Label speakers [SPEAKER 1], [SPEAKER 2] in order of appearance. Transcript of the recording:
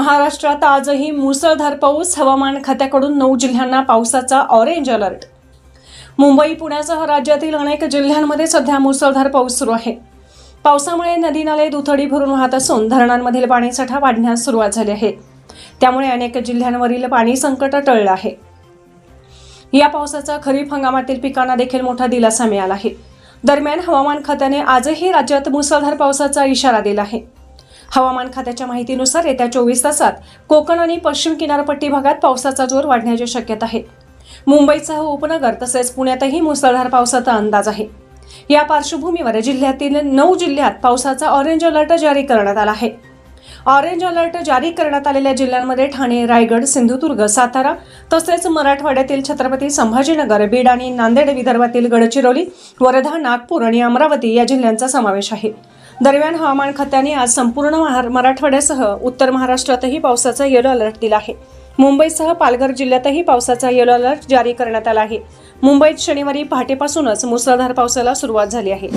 [SPEAKER 1] महाराष्ट्रात आजही मुसळधार पाऊस हवामान खात्याकडून नऊ जिल्ह्यांना पावसाचा ऑरेंज अलर्ट मुंबई पुण्यासह राज्यातील अनेक जिल्ह्यांमध्ये सध्या मुसळधार पाऊस सुरू आहे. पावसामुळे नदी नाले दुथडी भरून वाहत असून धरणांमधील पाणीसाठा वाढण्यास सुरुवात झाली आहे. त्यामुळे अनेक जिल्ह्यांवरील पाणी संकट टळलं आहे. या पावसाचा खरीप हंगामातील पिकांना देखील मोठा दिलासा मिळाला आहे. दरम्यान हवामान खात्याने आजही राज्यात मुसळधार पावसाचा इशारा दिला आहे. हवामान खात्याच्या माहितीनुसार येत्या चोवीस तासात कोकण आणि पश्चिम किनारपट्टी भागात पावसाचा जोर वाढण्याची शक्यता आहे. मुंबईसह उपनगर तसेच पुण्यातही मुसळधार पावसाचा अंदाज आहे. या पार्श्वभूमीवर जिल्ह्यातील नऊ जिल्ह्यात पावसाचा ऑरेंज अलर्ट जारी करण्यात आला आहे. ऑरेंज अलर्ट जारी करण्यात आलेल्या जिल्ह्यांमध्ये ठाणे रायगड सिंधुदुर्ग सातारा तसेच मराठवाड्यातील छत्रपती संभाजीनगर बीड आणि नांदेड विदर्भातील गडचिरोली वर्धा नागपूर आणि अमरावती या जिल्ह्यांचा समावेश आहे. दरम्यान हवामान खात्याने आज संपूर्ण मराठवाड्यासह उत्तर महाराष्ट्रातही पावसाचा येलो अलर्ट दिला आहे. मुंबईसह पालघर जिल्ह्यातही पावसाचा येलो अलर्ट जारी करण्यात आला आहे. मुंबईत शनिवारी पहाटेपासूनच मुसळधार पावसाला सुरुवात झाली आहे.